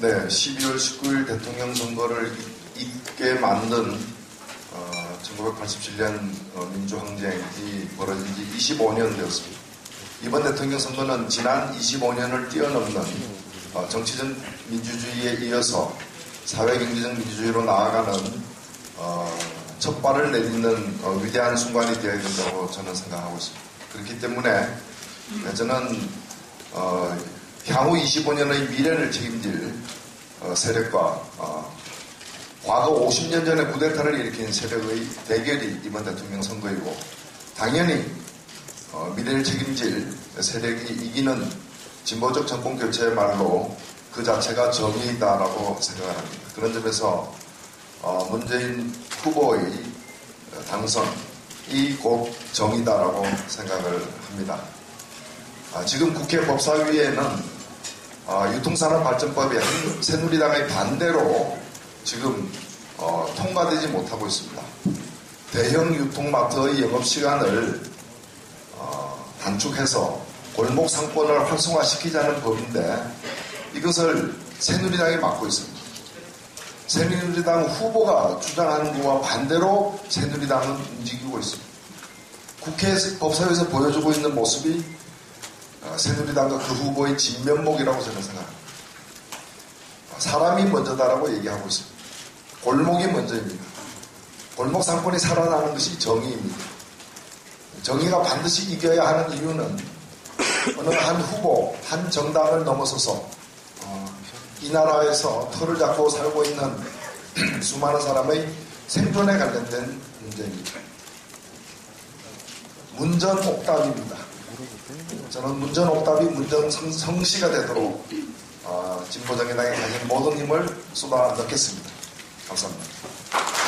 네, 12월 19일 대통령 선거를 있게 만든 어, 1987년 어, 민주항쟁이 벌어진 지 25년 되었습니다. 이번 대통령 선거는 지난 25년을 뛰어넘는 어, 정치적 민주주의에 이어서 사회경제적 민주주의로 나아가는 어, 첫 발을 내딛는 어, 위대한 순간이 되어야 된다고 저는 생각하고 있습니다. 그렇기 때문에 저는 어, 향후 25년의 미래를 책임질 어, 세력과 어, 과거 50년 전에 구데타를 일으킨 세력의 대결이 이번 대통령 선거이고 당연히 어, 미래를 책임질 세력이 이기는 진보적 정권 교체의 말로 그 자체가 정의다라고 생각을 합니다. 그런 점에서 어, 문재인 후보의 당선이 곧 정의다라고 생각을 합니다. 아, 지금 국회 법사위에는 아, 유통산업 발전법이 새누리당의 반대로 지금 어, 통과되지 못하고 있습니다. 대형 유통마트의 영업시간을 어, 단축해서 골목 상권을 활성화시키자는 법인데 이것을 새누리당이 맡고 있습니다. 새누리당 후보가 주장하는 것과 반대로 새누리당은 움직이고 있습니다. 국회 법사위에서 보여주고 있는 모습이 어, 새누리당과 그 후보의 진면목이라고 저는 생각합니다. 사람이 먼저다라고 얘기하고 있습니다. 골목이 먼저입니다. 골목 상권이 살아나는 것이 정의입니다. 정의가 반드시 이겨야 하는 이유는 어느 한 후보, 한 정당을 넘어서서 어, 이 나라에서 털을 잡고 살고 있는 수많은 사람의 생존에 관련된 문제입니다. 문전 옥답입니다. 저는 문전 옥답이 문전 성시가 되도록 어, 진보정의당에 가진 모든 힘을 쏟아 넣겠습니다. 감사합니다.